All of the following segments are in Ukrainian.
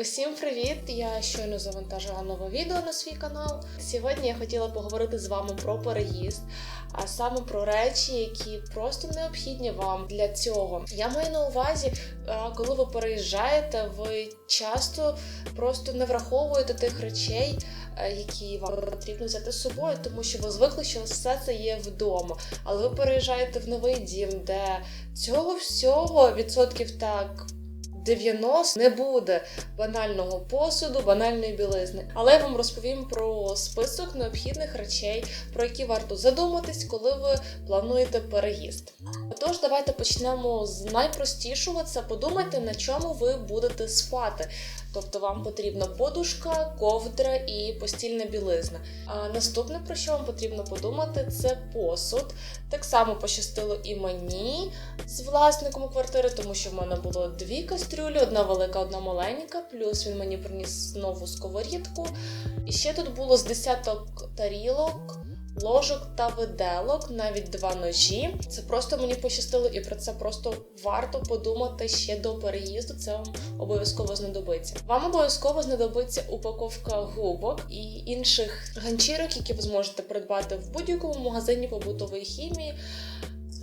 Усім привіт! Я щойно завантажила нове відео на свій канал. Сьогодні я хотіла поговорити з вами про переїзд, а саме про речі, які просто необхідні вам для цього. Я маю на увазі, коли ви переїжджаєте, ви часто просто не враховуєте тих речей, е, які вам потрібно взяти з собою, тому що ви звикли, що все це є вдома. Але ви переїжджаєте в новий дім, де цього всього відсотків так. 90 не буде банального посуду, банальної білизни. Але я вам розповім про список необхідних речей, про які варто задуматись, коли ви плануєте переїзд. Отож, давайте почнемо з найпростішого. Це подумайте, на чому ви будете спати. Тобто вам потрібна подушка, ковдра і постільна білизна. А наступне, про що вам потрібно подумати, це посуд. Так само пощастило і мені з власником квартири, тому що в мене було дві кастрюлі, одна велика, одна маленька. Плюс він мені приніс нову сковорідку. І ще тут було з десяток тарілок. Ложок та виделок, навіть два ножі. Це просто мені пощастило, і про це просто варто подумати ще до переїзду. Це вам обов'язково знадобиться. Вам обов'язково знадобиться упаковка губок і інших ганчірок, які ви зможете придбати в будь-якому магазині побутової хімії.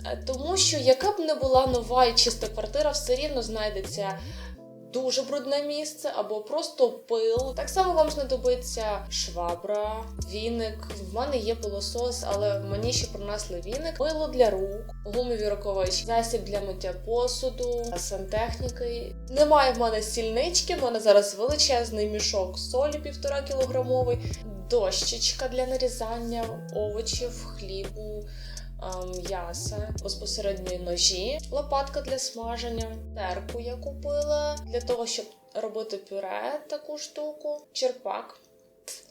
Е, Тому що яка б не була нова і чиста квартира, все рівно знайдеться дуже брудне місце або просто пил. Так само вам знадобиться швабра, віник. В мене є пилосос, але мені ще принесли віник, мило для рук, гумові рукавички, засіб для миття посуду, сантехніки. Немає в мене стільнички, в мене зараз величезний мішок солі півтора кілограмовий, дощечка для нарізання овочів, хлібу м'яса, безпосередньо ножі, лопатка для смаження, терку я купила для того, щоб робити пюре таку штуку, черпак.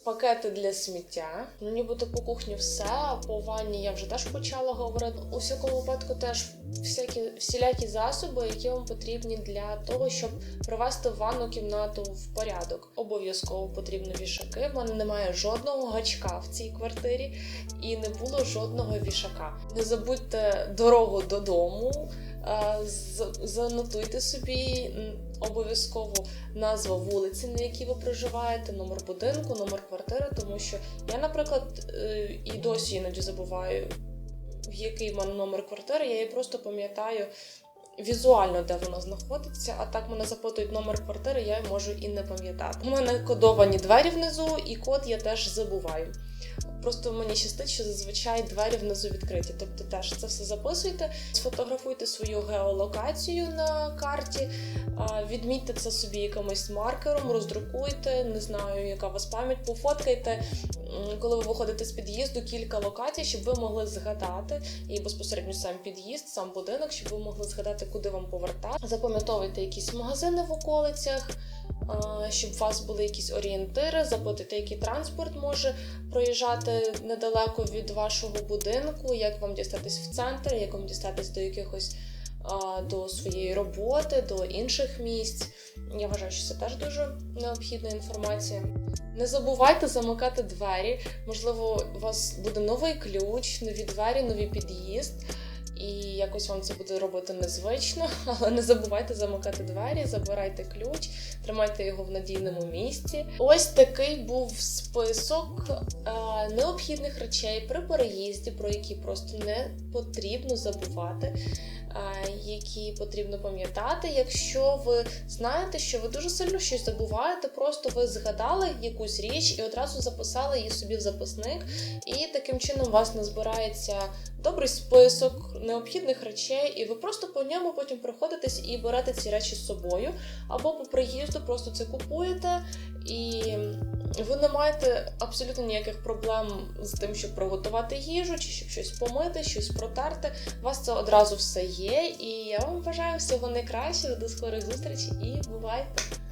Пакети для сміття. Ну, нібито по кухні все, по ванні я вже теж почала говорити. У всякому випадку теж всякі всілякі засоби, які вам потрібні для того, щоб привести ванну кімнату в порядок. Обов'язково потрібні вішаки. В мене немає жодного гачка в цій квартирі і не було жодного вішака. Не забудьте дорогу додому. Е, Занотуйте собі обов'язково назву вулиці, на якій ви проживаєте, номер будинку, номер квартири, тому що я, наприклад, е, і досі іноді забуваю, в який в мене номер квартири, я її просто пам'ятаю. Візуально, де вона знаходиться, а так мене запитують номер квартири, я можу і не пам'ятати. У мене кодовані двері внизу, і код я теж забуваю. Просто мені щастить, що зазвичай двері внизу відкриті. Тобто теж це все записуйте, сфотографуйте свою геолокацію на карті, відмітьте це собі якимось маркером, роздрукуйте, не знаю, яка у вас пам'ять, пофоткайте, коли ви виходите з під'їзду, кілька локацій, щоб ви могли згадати і безпосередньо сам під'їзд, сам будинок, щоб ви могли згадати, куди вам повертати. Запам'ятовуйте якісь магазини в околицях. Щоб у вас були якісь орієнтири, запитайте, який транспорт може проїжджати недалеко від вашого будинку, як вам дістатись в центр, як вам дістатись до якихось до своєї роботи, до інших місць. Я вважаю, що це теж дуже необхідна інформація. Не забувайте замикати двері. Можливо, у вас буде новий ключ, нові двері, новий під'їзд. І якось вам це буде робити незвично, але не забувайте замикати двері, забирайте ключ, тримайте його в надійному місці. Ось такий був список е, необхідних речей при переїзді, про які просто не потрібно забувати, е, які потрібно пам'ятати. Якщо ви знаєте, що ви дуже сильно щось забуваєте, просто ви згадали якусь річ і одразу записали її собі в записник, і таким чином у вас назбирається добрий список необхідних речей, і ви просто по ньому потім приходитесь і берете ці речі з собою, або по приїзду просто це купуєте, і ви не маєте абсолютно ніяких проблем з тим, щоб приготувати їжу, чи щоб щось помити, щось протерти. У вас це одразу все є, і я вам бажаю всього найкращого, до скорих зустрічей і бувайте!